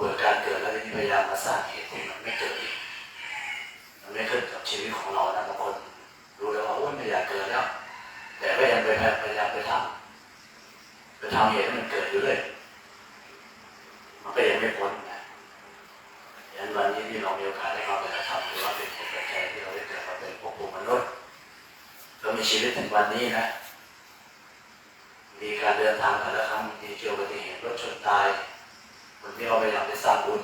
เบื่อการเกิดแล้วทีนี้พยายามมาสร้างเหตุที่มันไม่เกิดอีกมันไม่ขึ้นกับชีวิตของเรานะบางคนรู้แล้วว่าโอ้ยไม่อยากเกิดแล้ว แต่ก็ยังไปพยายามไปทำไปทำเหตุให้มันเกิดอยู่เลยมันก็ยังไม่พ้นนะยันวันนี้ที่เรามีโอกาสได้มาเป็นธรรมหรือว่าเป็นเหตุปัจจัยที่เราได้เกิดมาเป็นภพภูมิมนุษย์เรามีชีวิตถึงวันนี้นะมีการเดินทางแต่ละครั้งมีเจออุบัติเหตุรถชนตาย ที่เราไปอยากไปสร้างบุญ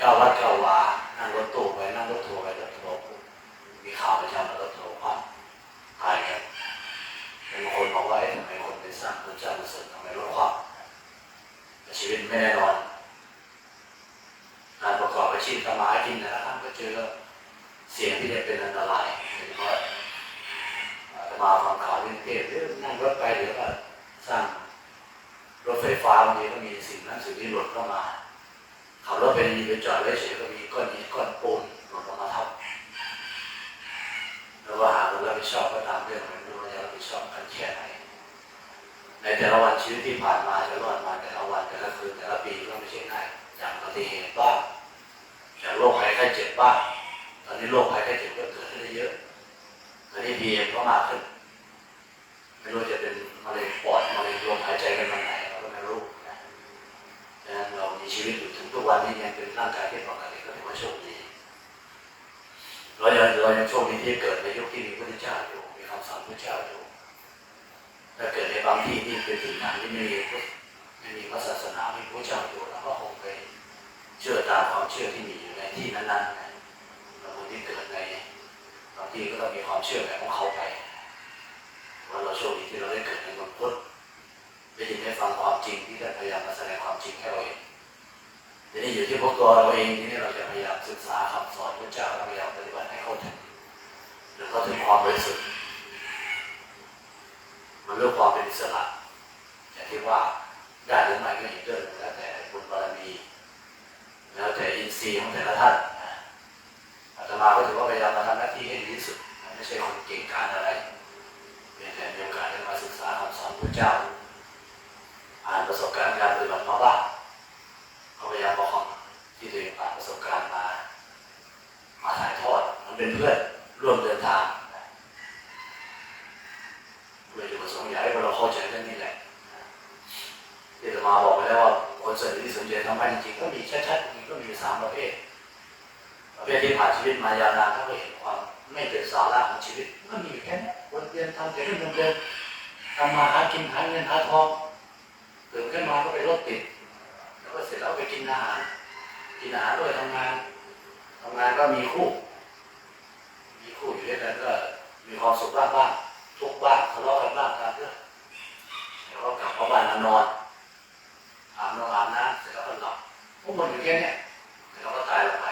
ก้าวัดก้าวานั่งรถตู้ไปนั่งรถทัวร์ไปรถทัวร์มีข่าวประจำรถทัวร์ความตายกันบางคนบอกว่าเอ๊ะทำไมคนไปสร้างบุญสร้างกุศลทำไมรถความแต่ชีวิตไม่แน่นอนการประกอบอาชีพทำมาหากินแต่ละครั้งก็เจอเสียงที่จะเป็นอันตรายโดยเฉพาะอามาฟังข่าวที่กรุงเทพหรือนั่งรถไปหรือว่าสร้าง รถไฟฟ้าบางทีก็มีสิ่งนั้นสิ่งนี้หล่นเข้ามาขับรถไปดีไปจอดไว้เฉยก็มีก้อนหินก้อนปูนหล่นลงมาทับแล้วว่าหาคนรับผิดชอบก็ตามเรื่องมันไม่รู้ว่าจะรับผิดชอบกันแค่ไหนในแต่ละวันชีวิตที่ผ่านมาจะรอดมาแต่ละวันแต่ละคืนแต่ละปีก็ไม่ใช่ง่ายจากอุบัติเหตุบ้างจากโรคภัยไข้เจ็บบ้างตอนนี้โรคภัยไข้เจ็บก็เกิดขึ้นได้เยอะตอนนี้พีเอ็มก็มากขึ้นไม่รู้จะเป็นมะเร็งปอดมะเร็งลมหายใจกันวันไหนเราก็ไม่รู้นะดัง เรามีชีวิตอยู่ถึงทุกวันนี้ยังเป็นร่างกายที่ปกติก็ถือว่าโชคดีเรายังเรายังโชคดีที่เกิดในยุคที่มีพระเจ้าอยู่มีคำสอนพระเจ้าอยู่ถ้าเกิดในบางที่ที่เป็นถิ่นฐานที่ไม่มีไม่มีพระศาสนาไม่มีพระเจ้าอยู่เราก็คงไปเชื่อตามความเชื่อที่มีอยู่ในที่นั้นๆนะเราคนที่เกิดในบางทีก็ต้องมีความเชื่อแบบของเขาไปว่าเราโชคดีที่เราได้เกิดในเมืองพุทธ ได้ยินได้ฟังความจริงที่ท่านพยายามมาแสดงความจริงให้เราเห็นทีนี้อยู่ที่พวกตัวเราเองที่นี้เราจะพยายามศึกษาคำสอนพระเจ้าเราพยายามปฏิบัติให้เข้าถึงหรือเข้าถึงความบริสุทธิ์มันเรื่องความเป็นอิสระอย่างที่ว่าได้หรือไม่ก็อีกเรื่องหนึ่งแล้วแต่บุญบารมีแล้วแต่อินทรีย์ของแต่ละท่านอาตมาก็ถือว่าพยายามมาทำหน้าที่ให้ดีที่สุดไม่ใช่คนเก่งกาจอะไรเพียงแต่มีโอกาสได้มาศึกษาคำสอนพระเจ้า ความสุขบ้างบ้างทุกบ้างทะเลาะกันบ้างตามเรื่องแล้วก็กลับเข้าบ้านมานอนอาบน้ำอาบน้ำเสร็จแล้วก็หลับพวกมันอยู่แค่เนี้ยเสร็จแล้วก็ตายลงไป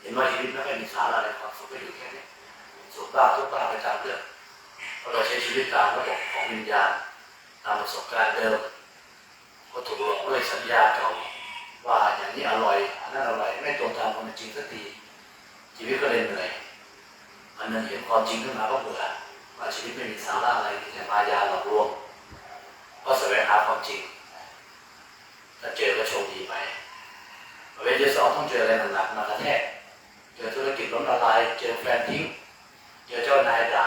เห็นว่าชีวิตไม่ค่อยมีสาระอะไรความสุขก็อยู่แค่นี้สุขบ้างทุกบ้างไปตามเรื่องเพราะเราใช้ชีวิตตามระบบของวิญญาณตามประสบการณ์เดิมก็ถูกหลอกด้วยสัญญาเก่าว่าอย่างนี้อร่อยอันนั้นอร่อยไม่ตรงตามความจริงสักทีชีวิตก็เลยเหนื่อย มันนั้นเห็นความจริงขึ้นมาก็เบื่อว่าชีวิตไม่มีสาระอะไรมีแต่มายาหลอกลวงก็แสวงหาความจริงถ้าเจอก็โชคดีไปประเภทที่สองต้องเจออะไรหนักๆมากระแทกเจอธุรกิจล้มละลาย เจอแฟนทิ้ง เจอเจ้านายด่า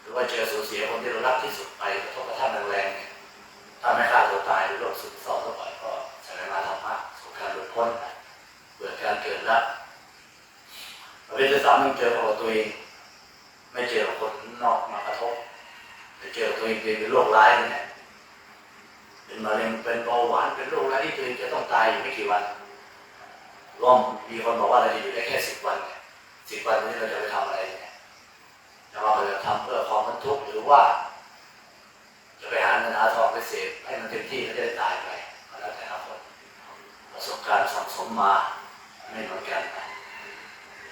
หรือว่าเจอสูญเสียคนที่เรารักที่สุดไปกระทบกระทั่งแรงๆเนี่ยถ้าไม่ฆ่าตัวตายหรือโรคซึมเศร้าเข้าไปก็แสดงมาธรรมะสู่การหลุดพ้นเบื่อการเกิดละ เภทที่สามต้องเจอกับตัวเอง ไม่เจอกับคนนอกมากระทบแต่เจอตัวเองเป็นโรคร้ายเนี่ยเป็นมะเร็งเป็นเบาหวานเป็นโรคอะไรที่ตัวเองจะต้องตายอยู่ไม่กี่วันรวมมีคนบอกว่าเราจะอยู่ได้แค่สิบวันสิบวันนี้เราจะไปทำอะไรเนี่ยจะว่าเราจะทำเพื่อความบรรทุกข์หรือว่า จะไปหาเงินหาทองไปเสพให้มันเต็มที่แล้วจะได้ตายไปแล้วแต่ละคนประสบการณ์สังสมมาไม่เหมือนกันนะ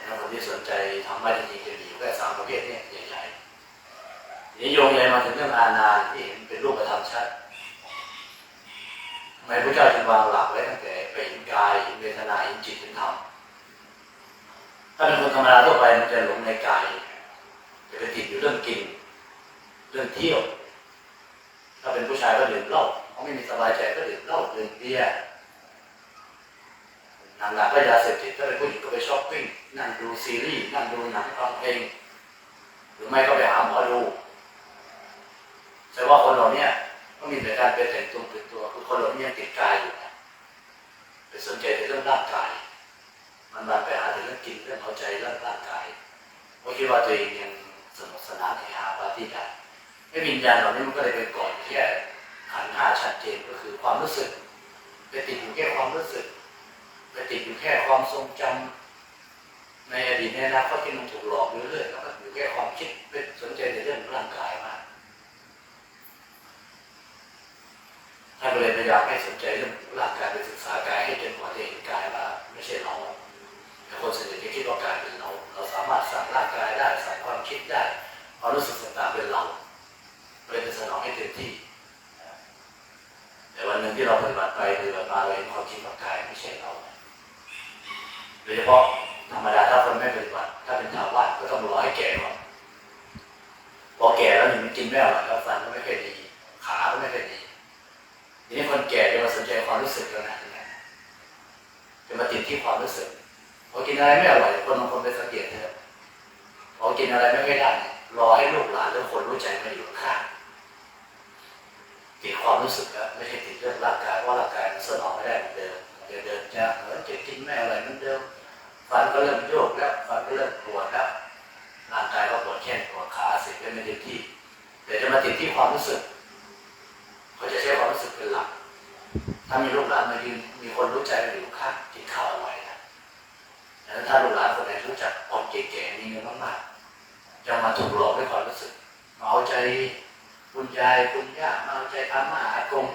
แล้วคนที่สนใจทำไม่จริงจะมีอยู่แค่สามประเภทนี่ยใหญ่ๆนี้โยงใหญ่มาถึงเรื่องอาณาที่เห็นเป็นรูปธรรมชัดทำไมพระเจ้าจึงวางหลักไว้ตั้งแต่ไปเห็นกายเห็นเวทนาเห็นจิตเห็นธรรมถ้าเป็นคนธรรมดาทั่วไปมันจะหลงในกายจะไปติดอยู่เรื่องกิน เรื่องเที่ยว ถ้าเป็นผู้ชายก็ดื่มเหล้าเขาไม่มีสบายใจก็ดื่มเหล้าดื่มเบียร์ หนักๆก็ยาเสพติดถ้าเป็นผู้หญิงก็ไปช้อปปิ้งนั่งดูซีรีส์นั่งดูหนังฟังเพลงหรือไม่ก็ไปหาหมอดูแต่ว่าคนเราเนี่ยก็มีแต่การไปแต่งตัวเป็นตัวคือคนเราเนี่ยติดกายอยู่นะไปสนใจในเรื่องร่างกาย มันมาไปหาแต่เรื่องกินเรื่องเอาใจเรื่องร่างกายเพราคิดว่าตัวเองยังสนุกสนานในหาปาร์ตี้ได้ไอ้วิญญาณเหล่านี้มันก็เลยไปก่อนแค่ขันห้าชัดเจนก็คือความรู้สึกไปติดอยู่แค่ความรู้สึก ไปติดอยู่แค่ความทรงจำในอดีตในอนาคตที่มันถูกหลอกเรื่อยๆแล้วก็อยู่แค่ความคิดไปสนใจในเรื่องร่างกายมากท่านเลยพยายามให้สนใจเรื่องร่างกายไปศึกษากายให้จนกว่าจะเห็นกายว่าไม่ใช่เราแต่คนส่วนใหญ่จะคิดว่ากายเป็นเรา เราสามารถสั่งร่างกายได้สั่งความคิดได้ความรู้สึกต่างๆเป็นเราเลยจะสนองให้เต็มที่แต่วันหนึ่งที่เราปฏิบัติไปปฏิบัติมาเราเห็นความจริงว่ากายไม่ใช่เรา โดยเฉพาะธรรมดาถ้าคนไม่ปฏิบัติถ้าเป็นชาวบ้านก็ต้องรอให้แก่ก่อนพอแก่แล้วหนึ่งกินไม่อร่อยแล้วฟันก็ไม่ค่อยดี ขาก็ไม่ค่อยดีทีนี้คนแก่จะมาสนใจความรู้สึกแล้วนะจะมาติดที่ความรู้สึกพอกินอะไรไม่อร่อยคนบางคนไปสังเกตเถอะพอกินอะไรไม่ค่อยได้เนี่ยรอให้ลูกหลานหรือคนรู้ใจมาอยู่ข้างติดความรู้สึกอะไม่ใช่ติดเรื่องร่างกายเพราะร่างกายมันสนองไม่ได้เหมือนเดิมเดินเดินจะเออจะกินไม่อร่อยเหมือนเดิม ฟันก็เริ่มโยกแล้วฟันก็เริ่มปวดแล้วร่างกายก็ปวดแข้งปวดขาเสียไม่ต็มที่แต่จะมาติดที่ความรู้สึกเขาจะใช้ความรู้สึกเป็นหลัก ถ้ามีลูกหลานมายืนมีคนรู้ใจมาอยู่ข้างกินข้าวอร่อยนะแล้วถ้าลูกหลานคนไหนรู้จักคนเก๋ๆมีเงินมากๆจะมาถูกหลอกด้วยความรู้สึกมาเอาใจคุณยายคุณย่ามาเอาใจอาม่าอากง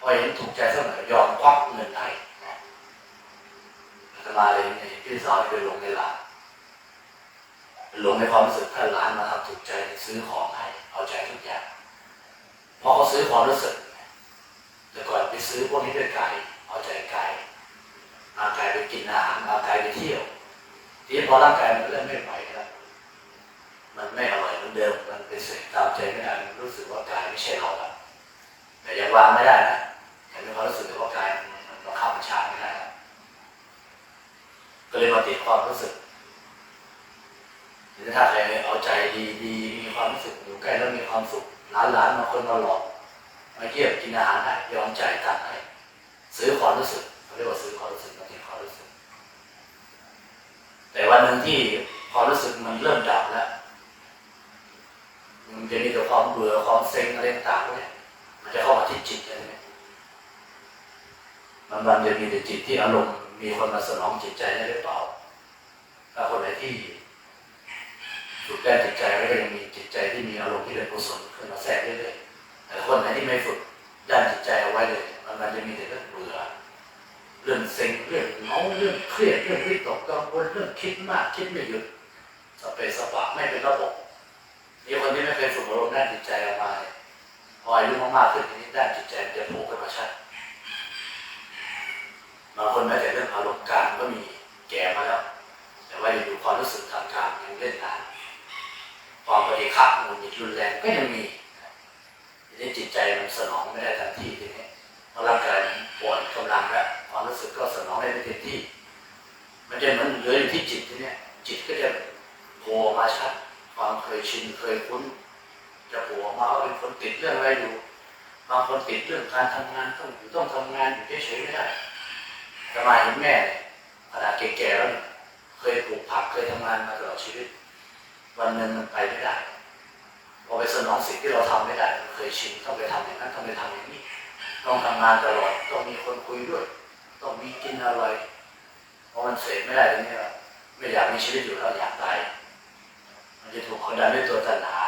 พอเห็นถูกใจเสมอยอมควักเงินให้ นะอาตมาเลยเนี่ยพี่สาวไปหลงในหลานหลงในความรู้สึกถ้าหลานมาทำถูกใจซื้อของให้เอาใจทุกอย่างพอเขาซื้อความรู้สึกแต่ก่อนไปซื้อพวกนี้ด้วยกายเอาใจกายร่างกายไปกินอาหารร่างกายไปเที่ยวทีนี้พอร่างกายมันเริ่มไม่ไหวแล้วมันไม่อร่อยเหมือนเดิมมันไปเสกตามใจไม่ได้รู้สึกว่ากายไม่ใช่เราแล้วแต่ยังวางไม่ได้นะยังมีความรู้สึกว่ากายมันบังคับบัญชาไม่ได้ ก็เลยมาติดความรู้สึกทีนี้ถ้าใครเอาใจดีดีมีความรู้สึกอยู่ใกล้แล้วมีความสุขหลานหลานๆมาคนมาหลอกมาเยี่ยมกินอาหารให้ยอมจ่ายตังค์ให้ซื้อความรู้สึกเขาเรียกว่าซื้อความรู้สึกมาที่ความรู้สึก แต่วันหนึ่งที่ความรู้สึกมันเริ่มดับแล้วมันจะมีแต่ความเบื่อความเซ็งอะไรต่างๆเนี่ยมันจะเข้ามาที่จิตใช่ไหมมันมันจะมีแต่จิตที่อารมณ์ มีคนมาสนองจิตใจได้หรือเปล่า ถ้าคนไหนที่ฝึกได้จิตใจแล้วก็ยังมีจิตใจที่มีอารมณ์ที่เป็นกุศลขึ้นมาแทรกเรื่อยๆแต่คนไหนที่ไม่ฝึกด้านจิตใจเอาไว้เลยมันจะมีแต่เรื่องเบื่อเรื่องเซ็งเรื่องเหงาเรื่องเครียดเรื่องวิตกกังวลเรื่องคิดมากคิดไม่หยุดสเปซสปะไม่เป็นระบบนี่คนที่ไม่เคยฝึกอารมณ์ด้านจิตใจออกมาเนี่ยพออายุมากๆขึ้นทีนี้ด้านจิตใจมันจะโผล่ขึ้นมาชัด บางคนแม้แต่เรื่องอารมณ์การก็มีแก่มาแล้ว แต่ว่าอยู่ความรู้สึกทางการยังเล่นนานขักหงุดหงิดรุนแรงก็ยังมีทีนี้จิตใจมันสนองไม่ได้ทันทีทีนี้เพราะร่างกายป่วยกำลังแล้วความรู้สึกก็สนองได้ไม่เต็มที่ มันจะเหมันเหลืออยู่ที่จิตทีนี้จิตก็จะโผล่มาชัดความเคยชินเคยคุ้น จะโผล่มาว่าเป็นคนติดเรื่องอะไรอยู่บางคนติดเรื่องการทำงานต้องอยู่ต้องทำงานอยู่เฉยๆไม่ได้ แต่มาเห็นแม่เนี่ยขนาดแก่ๆแล้วเคยปลูกผักเคยทำงานมาตลอดชีวิต วันหนึ่งมันไปไม่ได้พอไปสนองสิ่งที่เราทำไม่ได้เคยชินต้องไปทำอย่างนั้นต้องไปทำอย่างนี้ ต้องทำงานตลอดต้องมีคนคุยด้วย ต้องมีกินอร่อยเพราะมันเสพไม่ได้ตรงนี้ไม่อยากมีชีวิตอยู่แล้วอยากตายมันจะถูกคนดันด้วยตัวตัณหา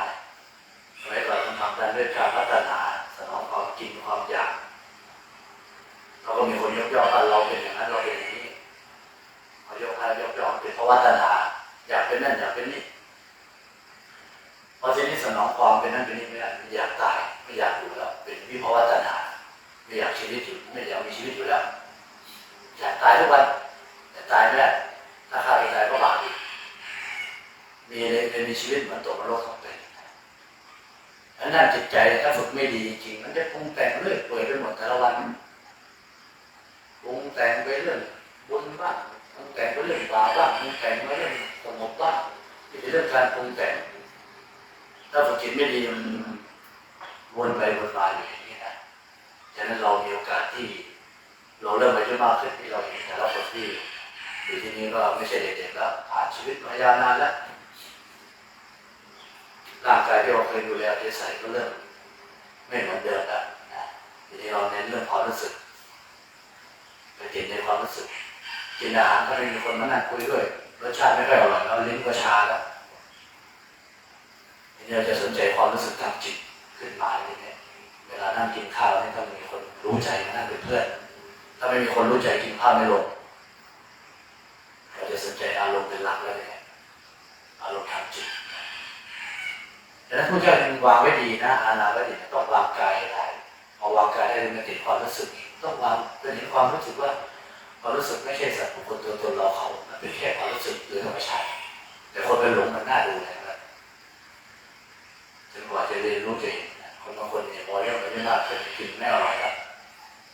ว่าตัณหาอยากเป็นนั่นอยากเป็นนี่พอทีนี้สนองความเป็นนั่นเป็นนี่ไม่ได้ไม่อยากตายไม่อยากอยู่แล้ว เป็นวิภาวะตัณหาไม่อยากชีวิตอยู่ไม่อยากมีชีวิตอยู่แล้วอยากตายทุกวันแต่ตายไม่ได้ถ้าฆ่าตัวตายก็บาปอีกมีเลยมีชีวิตเหมือนตกนรกทั้งเป็นอันนั้นจิตใจถ้าฝึกไม่ดีจริง มันจะปรุงแต่งเรื่อยเปื่อยไปหมดแต่ละวันปรุงแต่งไปเรื่องบุญบ้าปรุง แต่งเรื่องบาปบ้างปรุงแต่งเรื่องสงบบ้างนี่เป็นเรื่องการปรุงแต่ง ถ้าฝึกจิตไม่ดีมันวนไปวนมาอยู่อย่างนี้นะฉะนั้นเรามีโอกาสที่ เราเริ่มอายุมากขึ้นที่เราเห็นแต่ละคนที่อยู่ที่นี่ก็ไม่ใช่เด็กๆแล้วผ่านชีวิตมายาวนานแล้วร่างกายที่เราเคยดูแลที่ใส่ก็เริ่มไม่เหมือนเดิมแล้วนะทีนี้เราเน้นเรื่องความรู้สึกไปติดในความรู้สึก กินอาหารก็ไม่มีคนมานั่งคุยด้วยรสชาติไม่ค่อยอร่อยแล้วลิ้นก็ชาแล้วทีนี้เราจะสนใจความรู้สึกทางจิตขึ้นมาทีนี้เวลานั่งกินข้าวนี่ต้องมีคนรู้ใจมานั่งเป็นเพื่อน ถ้าไม่มีคนรู้ใจกินข้าวไม่ลงเราจะสนใจอารมณ์เป็นหลักแล้วเนี่ยอารมณ์ทางจิตแต่ถ้าผู้เจ้ายังวางไว้ดีนะอาณาไว้ดีต้องวางกายให้ได้พอวางกายได้มันติดความรู้สึกต้องวางเป็นเห็นความรู้สึกว่า ความรู้สึกไม่ใช่สัตว์บุคคลตัวตนเราเขามันเป็นแค่ความรู้สึกโดยธรรมชาติแต่คนไปหลงมันน่าดูนะครับจนกว่าจะเรียนรู้จะเห็นคนบางคนเนี่ยพอเรื่องไปไม่มากเคยกินไม่อร่อยแล้ว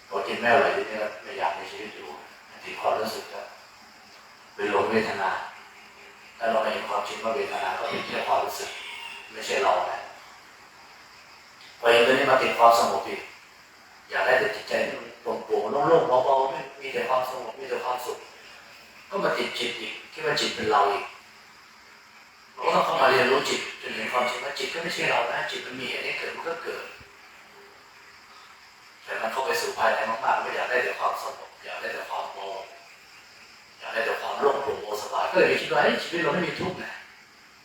พอกินไม่อร่อยทีนี้ก็ไม่อยากมีชีวิตอยู่มันติดความรู้สึกก็ไปหลงเวทนาถ้าเราไม่เห็นความจริงว่าเวทนาก็เป็นแค่ความรู้สึก ไม่ใช่เรานะพอเห็นตัวนี้มาติดความสงบอีกอยากได้แต่จิตใจ โปร่งโปร่งโล่งๆเบาๆไม่มีแต่ความสงบมีแต่ความสุข ก็มาติดจิตอีกคิดว่าจิตเป็นเราอีกเราก็ต้องเข้ามาเรียนรู้จิตจนเห็นความจริงว่าจิตก็ไม่ใช่เรานะจิตมันมีเหตุให้เกิดมันก็เกิด แต่มันเข้าไปสู่ภายในมากๆไม่อยากได้แต่ความสงบอยากได้แต่ความเบาอยากได้แต่ความโล่งโปร่งสบายก็เลยคิดว่าเฮ้ยชีวิตเราไม่มีทุกข์นะ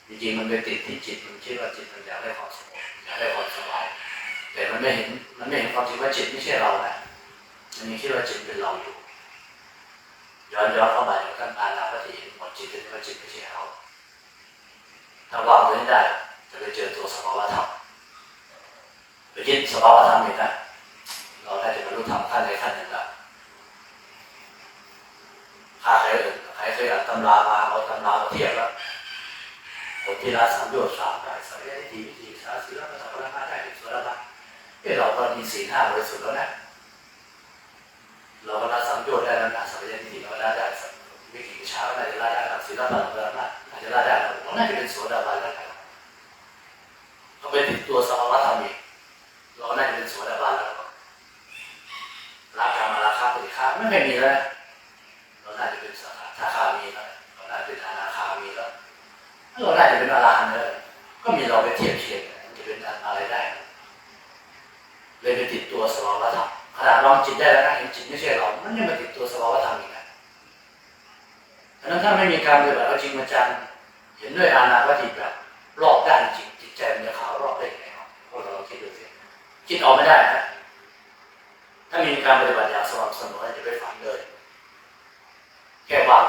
จริงๆมันไปติดที่จิตมันคิดว่าจิตมันอยากได้ความสงบอยากได้ความสบายแต่มันไม่เห็นมันไม่เห็นความจริงว่าจิตไม่ใช่เรานะ มันยังคิดว่าจิตเป็นเราอยู่ย้อนย้อนเข้ามาในการอ่านแล้วก็จะเห็นหมดจิตเป็นว่าจิตไม่ใช่เราถ้าวางตัวนี้ได้จะไปเจอตัวสภาวะธรรมไปคิดสภาวะธรรมเองนะเราได้จะบรรลุธรรมขั้นใดขั้นหนึ่งละถ้าใครเอ่ยใครเคยอ่านตำรามาเอาตำรามาเทียบแล้วคนที่ละสัมโยชน์สามได้สัมยติวิธีสาสีละสัมปทานได้ส่วนละเอ้เราก็มีสี่ห้าบริสุทธิ์แล้วนะ เรา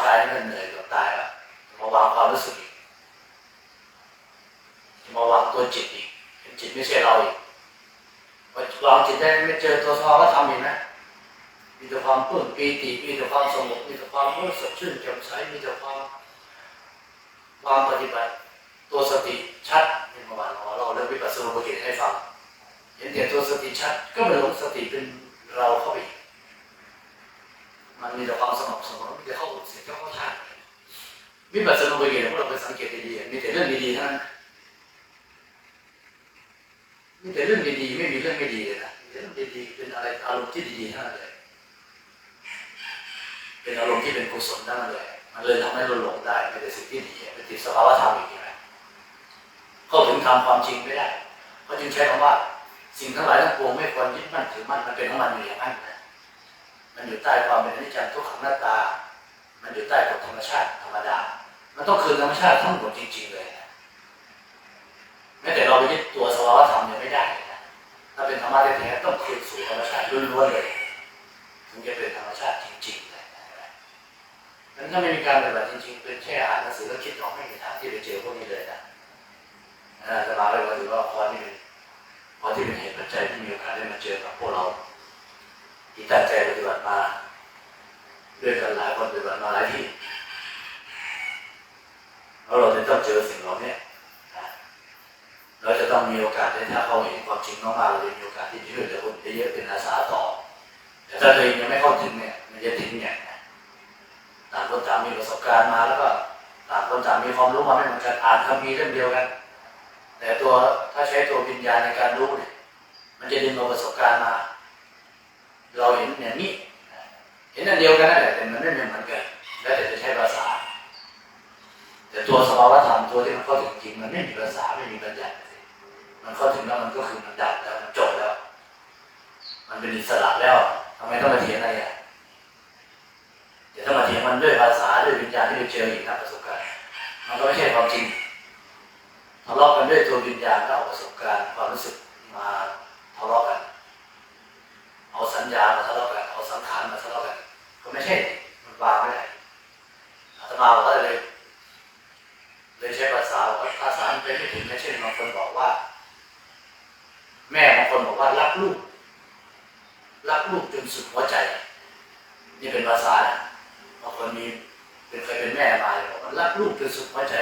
ตายให้นเหนื่อยกับตายแล้วมาวางความรู้สึกอีกมาวางตัวจิตอีกจิตไม่ใช่เราอีกพอวางจิตได้ไม่เจอตัวทอก็ทำอีกไหมมีแต่ความปลื้มปีติมีแต่ความสงบมีแต่ความรู้สึกชื่นแจมใสมีแต่ความความปฏิบัติ ตัวสติชัดเป็นประมานเราเริ่มวิปัสสนาบริเกตให้ฟังเห็นแต่ตัวสติชัดก็เปหลงสติเป็นเราเข้าไป มันมีแต่ความสงบสงบมันจะเข้าเสียงเข้าชาติวิปัสสนาไปเห็นพวกเราไปสังเกตดีๆมีแต่เรื่องดีๆทั้งนั้นมีแต่เรื่องดีๆไม่มีเรื่องไม่ดีเลยนะมีเรื่องดีๆเป็นอะไรอารมณ์ที่ดีๆทั้งนั้นเลย เป็นอารมณ์ที่เป็นกุศลทั้งนั้นเลย มันเลยทำให้เราหลงได้ไม่ได้สิ่งที่ดีเป็นติดสภาวะธรรมอีกใช่ไหมเข้าถึงทำความจริงไม่ได้เขาจึงใช้คำว่า สิ่งทั้งหลายทั้งปวงไม่ควรยึดมั่นถือมั่นมันเป็นของมันอยู่อย่างนั้น มันอยู่ใต้ความเป็นอนิจจังทุกขังหน้าตา มันอยู่ใต้กฎธรรมชาติธรรมดา มันต้องคืนธรรมชาติทั้งหมดจริง ๆ เลยนะแม้แต่เราไปยึดตัวสภาวะธรรมยังไม่ได้เลยนะถ้าเป็นธรรมะแท้ๆต้องคืนสู่ธรรมชาติล้วนๆเลยถึงจะเป็นธรรมชาติจริงๆเลยนะนั้นถ้าไม่มีการปฏิบัติจริงๆ เป็นแค่อ่านหนังสือแล้วคิดออกไม่มีทางที่ไปเจอพวกนี้เลยนะอาตมาเลยว่าถือว่าพอที่เป็นพอที่เป็นเหตุปัจจัยที่มีโอกาสได้มาเจอกับพวกเรา ที่ตั้งใจปฏิบัติมาด้วยกันหลายคนปฏิบัติมาหลายที่แล้วเราจะต้องเจอสิ่งเหล่านี้นะเราจะต้องมีโอกาสได้ถ้าเขาเห็นความจริงน้องมาเราจะมีโอกาสที่จะช่วยเหลือคนได้เยอะเป็นอาสาต่อ แต่ถ้าตัวเองยังไม่เข้าถึงเนี่ยมันจะทิ้งอย่างนะต่างคนต่างมีประสบการณ์มาแล้วก็ต่างคนต่างมีความรู้มาไม่เหมือนกันอ่านคำมีเรื่องเดียวกัน แต่ตัวถ้าใช้ตัววิญญาณในการรู้เนี่ยมันจะดึงเอาประสบการณ์มา เราเห็นอย่างนี้ เห็นอันเดียวกันนั่นแหละแต่มันไม่เหมือนกัน แล้วแต่จะใช้ภาษา แต่ตัวสภาวะธรรมตัวที่มันเข้าถึงจริงมันไม่มีภาษาไม่มีบัญญัติมันเข้าถึงแล้วมันก็คือมันดับแล้วมันจบแล้ว มันเป็นอิสระแล้วทำไมต้องมาเถียงอะไรอะเดี๋ยวต้องมาเถียงมันด้วยภาษาด้วยวิญญาณที่ไปเจออีกนะประสบการณ์มันก็ไม่ใช่ความจริงทะเลาะกันด้วยตัววิญญาณก็เอาประสบการณ์ความรู้สึกมาทะเลาะกัน เอาสั ญามาทะเลาะกันเอาสังขารมาทะเลาะกันก็ไม่ใช่มันวางไม่ได้อาตมากว่าเลยเลยใช้ภาษาภาษามันเป็นไม่ถึงไม่ใช่บางคนบอกว่า แม่บางคนบอกว่ารักลูกรักลูกจนสุดหัวใจ นี่เป็นภาษานะบางคนมีเป็นเคยเป็นแม่มาเลยบอกว่ารักลูกจนสุดหัวใจ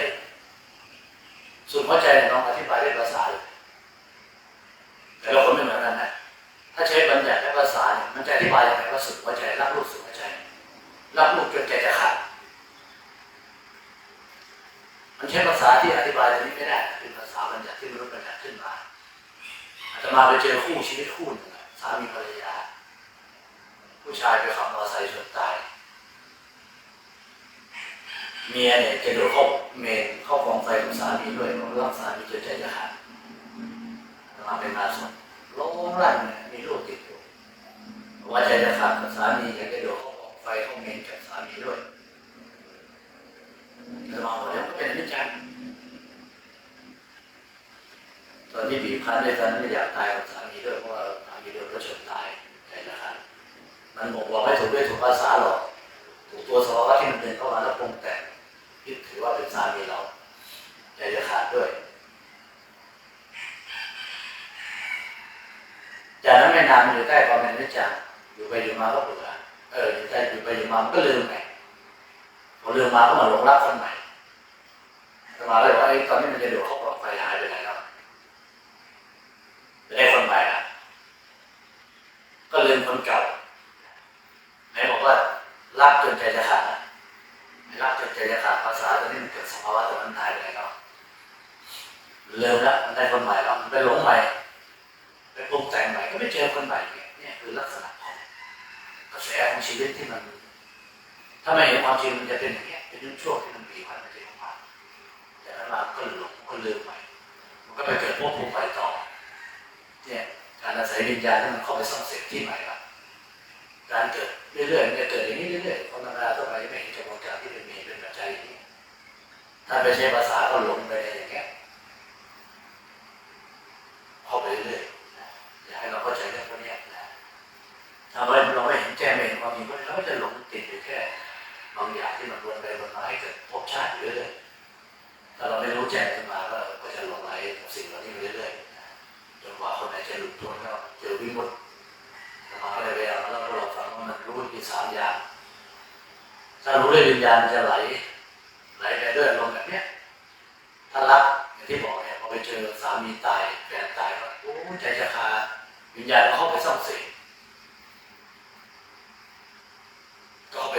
สุดหัวใจน้องอธิบายด้วยภาษาเลยแต่ละคนไม่เหมือนกันนะ ถ้าใช้บัญญัติและภาษาเนี่ยมันจะอธิบายยังไงว่าสุดหัวใจรักลูกสุดหัวใจรักลูกจนใจจะขาดมันใช้ภาษาที่อธิบายตรงนี้ไม่ได้เป็นภาษาบัญญัติที่มนุษย์บัญญัติขึ้นมาอาจจะมาไปเจอคู่ชีวิตคู่หนึ่งสามีภรรยา ผู้ชายไปขับมอเตอร์ไซค์ชนตายเมียเนี่ยจะโดดเข้าเมนเข้ากองไฟของสามีด้วยเพราะว่าสามีจนใจจะขาดมาเป็นมาสด ร้องลั่นมีลูกติดอยู่ว่าใจจะขาดกับสามีอยากจะโดดเข้ากองไฟเข้าเมนกับสามีด้วยอาตมาบอกแล้วก็เป็นอนิจจังตอนที่บีบคั้นด้วยกันไม่อยากตายกับสามีด้วยเพราะว่าสามีโดนรถชนตายใจจะขาดมันบอกว่าไม่ถูกด้วยถูกภาษาหรอกถูกตัวสภาวะที่มันเดินเข้ามาแล้วปรุงแต่งยึดถือว่าเป็นสามีเราใจจะขาดด้วย จากนั้นไม่นานมันอยู่ใกล้ความเป็นนิจจังอยู่ไปอยู่มาก็เบื่อเอออยู่ใกล้อยู่ไปอยู่มามันก็ลืมไงพอลืมมาก็มาหลงรักคนใหม่แต่มาเลยว่าไอ้ตอนนี้มันจะโดดเข้ากล่องไฟหายไปไหนแล้วได้คนใหม่ละก็ลืมคนเก่าไหนบอกว่ารักจนใจจะขาดรักจนใจจะขาดภาษาตอนนี้มันเกิดสภาวะแต่มันหายไปไหนแล้วลืมแล้วมันได้คนใหม่แล้วมันไปหลงใหม่ไปปรุงแต่งใหม่ก็ ไม่เจอคนใหม่เนี่ยคือลักษณะของกระแสของชีวิตที่มันถ้าไม่เห็นความจริงมันจะเป็นอย่างเงี้ยเป็นช่วงที่มันปีพันไปเรื่อยๆจากนั้นมาก็หลงก็ลืมใหม่มันก็ไปเกิดพวกภูมิใหม่ต่อเนี่ยการอาศัยวิญญาณที่มันเข้าไปซ่องเสพที่ใหม่ละการเกิดเรื่อยๆมันจะเกิดอย่างนี้เรื่อยๆคนธรรมดาทั่วไปไม่เห็นกระบวนการที่เป็นมีเป็นปัจจัยอย่างนี้ถ้าไปใช้ภาษา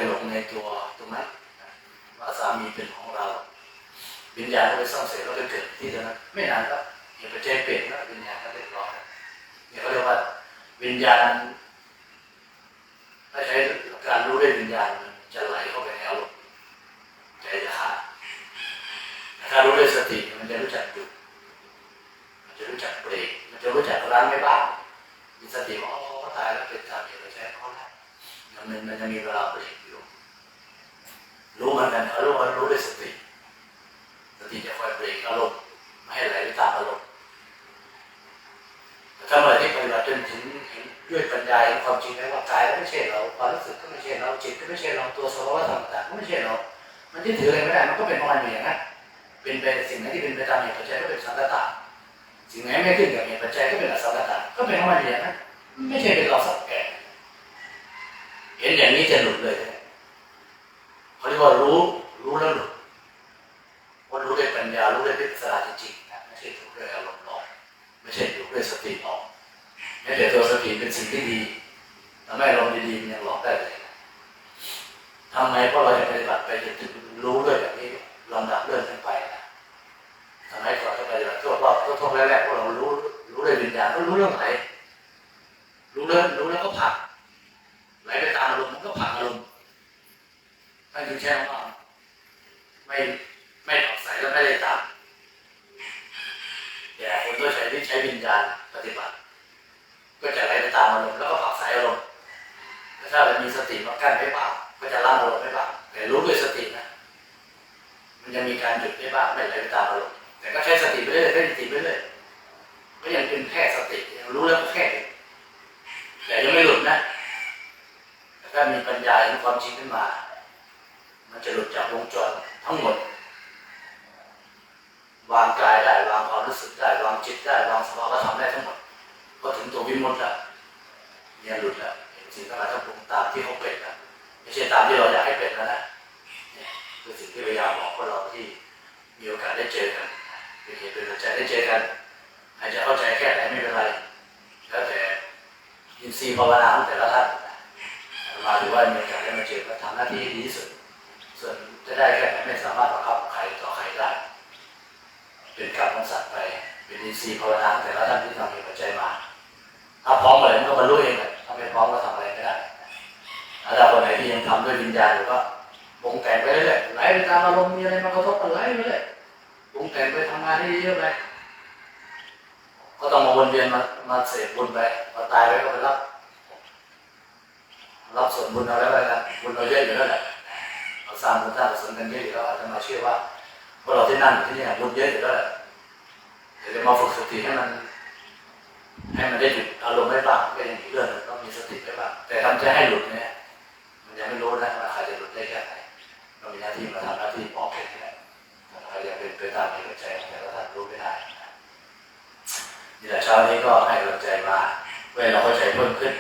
หลงในตัวตรงนั้นว่าสามีเป็นของเราวิญญาณก็ไปซ่องเสพแล้วไปเกิดที่ตรงนั้นไม่นานก็เห็นปัจจัยเปลี่ยนแล้ววิญญาณก็เรียบร้อยเนี่ยเขาเรียกว่าวิญญาณถ้าใช้การรู้ด้วยวิญญาณมันจะไหลเข้าไปในอารมณ์ใจจะขาดถ้ารู้ด้วยสติมันจะรู้จักหยุดมันจะรู้จักเบรกมันจะรู้จักร้างไม่บ้างมีสติว่าอ๋อตายแล้วเป็นตามเหตุปัจจัยเขาแล้วมันมันจะมีเวลาเบรก รู้เหมือนกันเขารู้ว่ารู้ด้วยสติ สติจะคอยเบรกอารมณ์ไม่ให้ไหลไปตามอารมณ์ถ้าเมื่อที่ปฏิบัติจนถึงเห็นด้วยปัญญาเห็นความจริงแล้วว่ากายก็ไม่ใช่เราความรู้สึกก็ไม่ใช่เราจิตก็ไม่ใช่เราตัวสภาวะธรรมต่างๆก็ไม่ใช่เรา มันยึดถืออะไรไม่ได้มันก็เป็นของมันอย่างนั้นเป็นไปสิ่งไหนที่เป็นไปตามเหตุปัจจัยก็เป็นสังกัตตาสิ่งไหนไม่ขึ้นกับเหตุปัจจัยก็เป็นอสังขตาก็เป็นของมันอย่างนั้นไม่ใช่เป็นเราสักแก่เห็นอย่างนี้จะหลุดเลย เขาเรียกว่ารู้รู้แล้วหลุดว่ารู้ด้วยปัญญารู้ด้วยพิจารณาจริงๆนะไม่ใช่ถูกด้วยอารมณ์หลอกไม่ใช่ถูกด้วยสติหลอกแม้แต่ตัวสติเป็นสิ่งที่ดีทำให้อารมณ์ดีๆมันยังหลอกได้เลยทำไมเพราะเราจะปฏิบัติไปจนถึงรู้ด้วยแบบนี้ลำดับเรื่องขึ้นไปนะสมัยก่อนก็ไปแบบทั่วรอบทั่วทงแรกๆพวกเรารู้รู้เลยวิญญาณก็รู้เรื่องไหนรู้เรื่องรู้แล้วก็ผักไหลไปตามอารมณ์มันก็ผักอารมณ์ ถ้าอยู่แช่ว่าไม่ไม่ถอดสายแล้วไม่ได้ตามแต่คนตัวใช้ที่ใช้วิญญาณปฏิบัติ ก็จะไหลไปตามอารมณ์แล้วก็ผักสายอารมณ์แต่ถ้าเรามีสติมากั้นไว้บ้างก็จะละอารมณ์ไว้บ้างแต่รู้ด้วยสตินะมันจะมีการหยุดได้บ้างไม่ไหลไปตามอารมณ์แต่ก็ใช้สติไปเรื่อยๆใช้สติไปเรื่อยก็ยังเป็นแค่สติยังรู้แล้วก็แค่แต่ยังไม่หลุดนะแต่ถ้ามีปัญญาเห็นความจริงขึ้นมา มันจะหลุดจากวงจรทั้งหมด วางกายได้วางความรู้สึกได้วางจิตได้วางสภาวะธรรมได้ทั้งหมดก็ถึงตัววิมุตติแล้วเนี่ยหลุดล้วเห็นสิ่งทั้งหลายทั้งปวงตามที่เขาเป็นล้วไม่ใช่ตามที่เราอยากให้เป็นแล้วนะนะคือสิ่งที่พยายามบอกพวกเราที่มีโอกาสได้เจอกันเป็นเหตุเป็นปัจจัยได้เจอกันอาจจะเข้าใจแค่ไหนไม่เป็นไรแล้วแต่อินทรีย์ภาวนาของแต่ละท่านมาถือว่ามีโอกาสได้มาเจอก็ทำหน้าที่ให้ดีที่สุด อินทรีย์ภาวนาของแต่ละท่านที่ทำเหตุปัจจัยมาถ้าพร้อมเลยมันก็บรรลุเองเลยถ้าไม่พร้อมก็ทำอะไรไม่ได้ถ้าคนไหนที่ยังทำด้วยวิญญาณอยู่ก็ปรุงแต่งไปเรื่อยๆไหลไปตามอารมณ์มีอะไรมากระทบก็ไหลไปเรื่อยปรุงแต่งไปทำงานให้เยอะไปก็ต้องมาวนเวียนมามาเสพบุญไปพอตายไปก็ไปรับรับส่วนบุญเอาแล้วกันบุญเราเยอะอยู่แล้วแหละเราสร้างบุญสร้างกุศลกันเยอะอยู่แล้วอาจจะมาเชื่อว่าพวกเราที่นั่งที่นี่บุญเยอะอยู่แล้วแหละ เดี๋ยวจะมาฝึกสติให้มัน ให้มันได้หยุดอารมณ์ไม่บ้างก็ยังอีกเรื่องต้องมีสติไว้บ้างแต่ทำใจให้หลุดเนี่ยมันยังไม่รู้นะว่าใครจะหลุดได้แค่ไหนเรามีหน้าที่มาทำหน้าที่บอกแค่นี้แหละใครจะเป็นไปตามเหตุปัจแต่ละท่านรู้ไม่ได้นี่แหละเช้านี้ก็ให้กำลังใจมาเพื่อเราเข้าใจเพิ่มขึ้น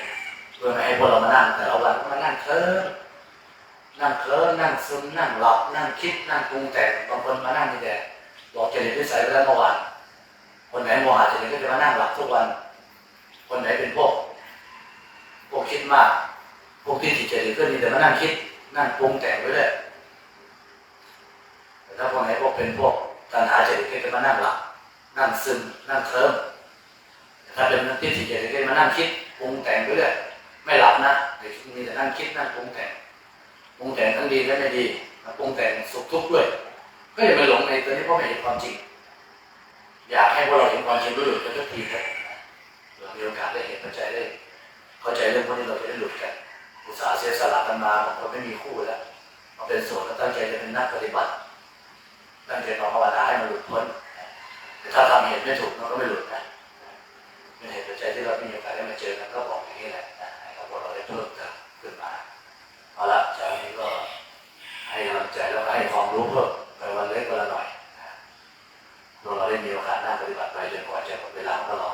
เพื่อไม่ให้พวกเรามานั่งแต่ละวันก็มานั่งเคลิ้มนั่งเคลิ้มนั่งซึมนั่งหลับนั่งคิดนั่งปรุงแต่งบางคนมานั่งนี่แต่บอกเจริญวิสัยไปแล้วเมื่อวาน คนไหนโมหะเจริญก็จะมานั่งหลับทุกวัน คนไหนเป็นพวกพวกคิดมากพวกที่จิตใจดีก็ดีแต่มานั่งคิดนั่งปรุงแต่งไปเลยแต่ถ้าพวกไหนพวกเป็นพวกตัณหาเจริญก็จะมานั่งหลับนั่งซึมนั่งเคลิ้มแต่ถ้าเป็นที่จิตใจดีก็มานั่งคิดปรุงแต่งไปเรื่อยไม่หลับนะแต่มีแต่นั่งคิดนั่งปรุงแต่งปรุงแต่งทั้งดีและไม่ดีปรุงแต่งสุขทุกข์ด้วย ก็อย่าไปหลงในตัวนี้เพราะไม่เห็นความจริง อยากให้พวกเราเห็นความจริงรู้หลุดกัทุกทีครัเรามีโอกาสได้เห็นปัจจัยได้เข้าใจเรื่องพวกนี้เราจะได้หลุดกันอุตสาห์เสียสละกันมาบางคนไม่มีคู่แล้วมาเป็นส่วนตั้งใจจะเป็นนักปฏิบัติ ตั้งใจมาภาวนาให้มันหลุดพ้นถ้าทำเหตุไม่ถูกมันก็ไม่หลุดนะเป็นเหตุปัจจัยที่เรามีโอกาสได้มาเจอกันก็บอกอย่างนี้แหละนะครับพกเราได้เพิ่มกันขึ้นมาเอาละจากนี้ก็ให้กำลังใจแล้วให้ความรู้เพิ่มไปวันเล็กวันละหน่อยเราได้มีโอกาส ไปจนกว่าจะหมดเวลาของเรา